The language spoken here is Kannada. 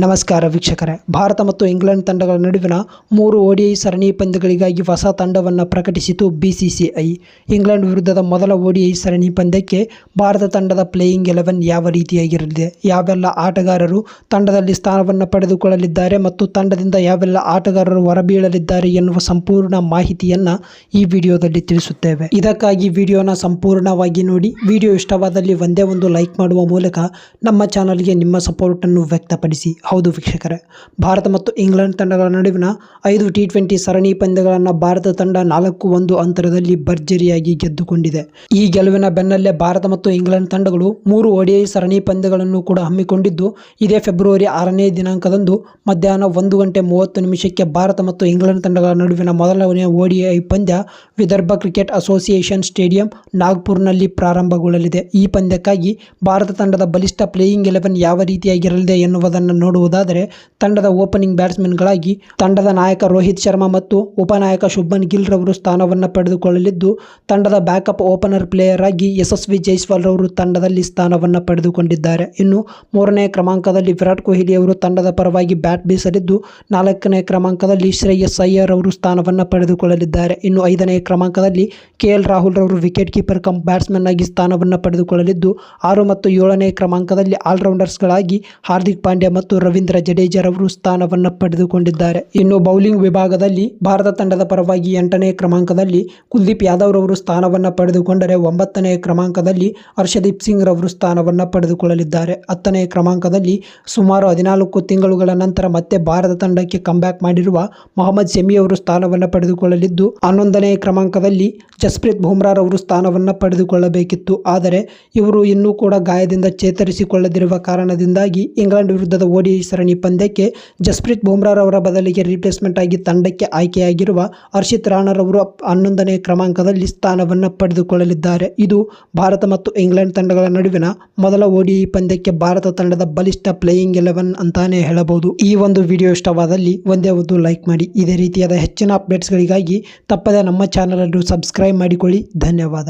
ನಮಸ್ಕಾರ ವೀಕ್ಷಕರೇ. ಭಾರತ ಮತ್ತು ಇಂಗ್ಲೆಂಡ್ ತಂಡಗಳ ನಡುವಿನ ಮೂರು ಓಡಿಐ ಸರಣಿ ಪಂದ್ಯಗಳಿಗಾಗಿ ಹೊಸ ತಂಡವನ್ನು ಪ್ರಕಟಿಸಿತು ಬಿಸಿಸಿಐ ಇಂಗ್ಲೆಂಡ್ ವಿರುದ್ಧದ ಮೊದಲ ಓಡಿಐ ಸರಣಿ ಪಂದ್ಯಕ್ಕೆ ಭಾರತ ತಂಡದ ಪ್ಲೇಯಿಂಗ್ ಎಲೆವೆನ್ ಯಾವ ರೀತಿಯಾಗಿರಲಿದೆ? ಯಾವೆಲ್ಲ ಆಟಗಾರರು ತಂಡದಲ್ಲಿ ಸ್ಥಾನವನ್ನು ಪಡೆದುಕೊಳ್ಳಲಿದ್ದಾರೆ ಮತ್ತು ತಂಡದಿಂದ ಯಾವೆಲ್ಲ ಆಟಗಾರರು ಹೊರಬೀಳಲಿದ್ದಾರೆ ಎನ್ನುವ ಸಂಪೂರ್ಣ ಮಾಹಿತಿಯನ್ನು ಈ ವಿಡಿಯೋದಲ್ಲಿ ತಿಳಿಸುತ್ತೇವೆ. ಇದಕ್ಕಾಗಿ ವಿಡಿಯೋನ ಸಂಪೂರ್ಣವಾಗಿ ನೋಡಿ. ವಿಡಿಯೋ ಇಷ್ಟವಾದಲ್ಲಿ ಒಂದೇ ಒಂದು ಲೈಕ್ ಮಾಡುವ ಮೂಲಕ ನಮ್ಮ ಚಾನಲ್ಗೆ ನಿಮ್ಮ ಸಪೋರ್ಟನ್ನು ವ್ಯಕ್ತಪಡಿಸಿ. ಹೌದು ವೀಕ್ಷಕರೇ. ಭಾರತ ಮತ್ತು ಇಂಗ್ಲೆಂಡ್ ತಂಡಗಳ ನಡುವಿನ ಐದು ಟಿ ಟ್ವೆಂಟಿ ಸರಣಿ ಪಂದ್ಯಗಳನ್ನು ಭಾರತ ತಂಡ ನಾಲ್ಕು ಒಂದು ಅಂತರದಲ್ಲಿ ಭರ್ಜರಿಯಾಗಿ ಗೆದ್ದುಕೊಂಡಿದೆ. ಈ ಗೆಲುವಿನ ಬೆನ್ನಲ್ಲೇ ಭಾರತ ಮತ್ತು ಇಂಗ್ಲೆಂಡ್ ತಂಡಗಳು ಮೂರು ಒಡಿಐ ಸರಣಿ ಪಂದ್ಯಗಳನ್ನು ಕೂಡ ಹಮ್ಮಿಕೊಂಡಿದ್ದು, ಇದೇ ಫೆಬ್ರವರಿ ಆರನೇ ದಿನಾಂಕದಂದು ಮಧ್ಯಾಹ್ನ ಒಂದು ಗಂಟೆ ಮೂವತ್ತು ನಿಮಿಷಕ್ಕೆ ಭಾರತ ಮತ್ತು ಇಂಗ್ಲೆಂಡ್ ತಂಡಗಳ ನಡುವಿನ ಮೊದಲನೇ ಒಡಿಐ ಪಂದ್ಯ ವಿದರ್ಭ ಕ್ರಿಕೆಟ್ ಅಸೋಸಿಯೇಷನ್ ಸ್ಟೇಡಿಯಂ ನಾಗ್ಪುರ್ನಲ್ಲಿ ಪ್ರಾರಂಭಗೊಳ್ಳಲಿದೆ. ಈ ಪಂದ್ಯಕ್ಕಾಗಿ ಭಾರತ ತಂಡದ ಬಲಿಷ್ಠ ಪ್ಲೇಯಿಂಗ್ ಎಲೆವೆನ್ ಯಾವ ರೀತಿಯಾಗಿರಲಿದೆ ಎನ್ನುವುದನ್ನು ನೋಡುವುದಾದರೆ, ತಂಡದ ಓಪನಿಂಗ್ ಬ್ಯಾಟ್ಸ್ಮನ್ಗಳಾಗಿ ತಂಡದ ನಾಯಕ ರೋಹಿತ್ ಶರ್ಮಾ ಮತ್ತು ಉಪನಾಯಕ ಶುಭನ್ ಗಿಲ್ ರವರು ಸ್ಥಾನವನ್ನು ಪಡೆದುಕೊಳ್ಳಲಿದ್ದು, ತಂಡದ ಬ್ಯಾಕಪ್ ಓಪನರ್ ಪ್ಲೇಯರ್ ಆಗಿ ಯಶಸ್ವಿ ಜೈಸ್ವಾಲ್ ರವರು ತಂಡದಲ್ಲಿ ಸ್ಥಾನವನ್ನು ಪಡೆದುಕೊಂಡಿದ್ದಾರೆ. ಇನ್ನು ಮೂರನೇ ಕ್ರಮಾಂಕದಲ್ಲಿ ವಿರಾಟ್ ಕೊಹ್ಲಿ ಅವರು ತಂಡದ ಪರವಾಗಿ ಬ್ಯಾಟ್ ಬೀಸಲಿದ್ದು, ನಾಲ್ಕನೇ ಕ್ರಮಾಂಕದಲ್ಲಿ ಶ್ರೇಯಸ್ ಅಯ್ಯರ್ ಅವರು ಸ್ಥಾನವನ್ನು ಪಡೆದುಕೊಳ್ಳಲಿದ್ದಾರೆ. ಇನ್ನು ಐದನೇ ಕ್ರಮಾಂಕದಲ್ಲಿ ಕೆ ಎಲ್ ರಾಹುಲ್ ರವರು ವಿಕೆಟ್ ಕೀಪರ್ ಕಮ್ ಬ್ಯಾಟ್ಸ್ಮನ್ ಆಗಿ ಸ್ಥಾನವನ್ನು ಪಡೆದುಕೊಳ್ಳಲಿದ್ದು, ಆರು ಮತ್ತು ಏಳನೇ ಕ್ರಮಾಂಕದಲ್ಲಿ ಆಲ್ರೌಂಡರ್ಸ್ಗಳಾಗಿ ಹಾರ್ದಿಕ್ ಪಾಂಡ್ಯ ಮತ್ತು ರವೀಂದ್ರ ಜಡೇಜರವರು ಸ್ಥಾನವನ್ನು ಪಡೆದುಕೊಂಡಿದ್ದಾರೆ. ಇನ್ನು ಬೌಲಿಂಗ್ ವಿಭಾಗದಲ್ಲಿ ಭಾರತ ತಂಡದ ಪರವಾಗಿ ಎಂಟನೇ ಕ್ರಮಾಂಕದಲ್ಲಿ ಕುಲ್ದೀಪ್ ಯಾದವ್ ರವರು ಸ್ಥಾನವನ್ನು ಪಡೆದುಕೊಂಡರೆ ಒಂಬತ್ತನೇ ಕ್ರಮಾಂಕದಲ್ಲಿ ಹರ್ಷದೀಪ್ ಸಿಂಗ್ ರವರು ಸ್ಥಾನವನ್ನು ಪಡೆದುಕೊಳ್ಳಲಿದ್ದಾರೆ. ಹತ್ತನೇ ಕ್ರಮಾಂಕದಲ್ಲಿ ಸುಮಾರು ಹದಿನಾಲ್ಕು ತಿಂಗಳುಗಳ ನಂತರ ಮತ್ತೆ ಭಾರತ ತಂಡಕ್ಕೆ ಕಂಬ್ಯಾಕ್ ಮಾಡಿರುವ ಮೊಹಮ್ಮದ್ ಶಮಿ ಅವರು ಸ್ಥಾನವನ್ನು ಪಡೆದುಕೊಳ್ಳಲಿದ್ದು, ಹನ್ನೊಂದನೇ ಕ್ರಮಾಂಕದಲ್ಲಿ ಜಸ್ಪ್ರೀತ್ ಬುಮ್ರಾರವರು ಸ್ಥಾನವನ್ನು ಪಡೆದುಕೊಳ್ಳಬೇಕಿತ್ತು. ಆದರೆ ಇವರು ಇನ್ನೂ ಕೂಡ ಗಾಯದಿಂದ ಚೇತರಿಸಿಕೊಳ್ಳದಿರುವ ಕಾರಣದಿಂದಾಗಿ ಇಂಗ್ಲೆಂಡ್ ವಿರುದ್ಧದ ಓಡಿಐ ಸರಣಿ ಪಂದ್ಯಕ್ಕೆ ಜಸ್ಪ್ರೀತ್ ಬುಮ್ರಾರವರ ಬದಲಿಗೆ ರಿಪ್ಲೇಸ್ಮೆಂಟ್ ಆಗಿ ತಂಡಕ್ಕೆ ಆಯ್ಕೆಯಾಗಿರುವ ಹರ್ಷಿತ್ ರಾಣರವರು ಹನ್ನೊಂದನೇ ಕ್ರಮಾಂಕದಲ್ಲಿ ಸ್ಥಾನವನ್ನು ಪಡೆದುಕೊಳ್ಳಲಿದ್ದಾರೆ. ಇದು ಭಾರತ ಮತ್ತು ಇಂಗ್ಲೆಂಡ್ ತಂಡಗಳ ನಡುವಿನ ಮೊದಲ ಓಡಿ ಪಂದ್ಯಕ್ಕೆ ಭಾರತ ತಂಡದ ಬಲಿಷ್ಠ ಪ್ಲೇಯಿಂಗ್ ಎಲೆವೆನ್ ಅಂತಾನೆ ಹೇಳಬಹುದು. ಈ ಒಂದು ವಿಡಿಯೋ ಇಷ್ಟವಾದಲ್ಲಿ ಒಂದೇ ಒಂದು ಲೈಕ್ ಮಾಡಿ. ಇದೇ ರೀತಿಯಾದ ಹೆಚ್ಚಿನ ಅಪ್ಡೇಟ್ಸ್ಗಳಿಗಾಗಿ ತಪ್ಪದೆ ನಮ್ಮ ಚಾನಲನ್ನು ಸಬ್ಸ್ಕ್ರೈಬ್ ಮಾಡಿಕೊಳ್ಳಿ. ಧನ್ಯವಾದ.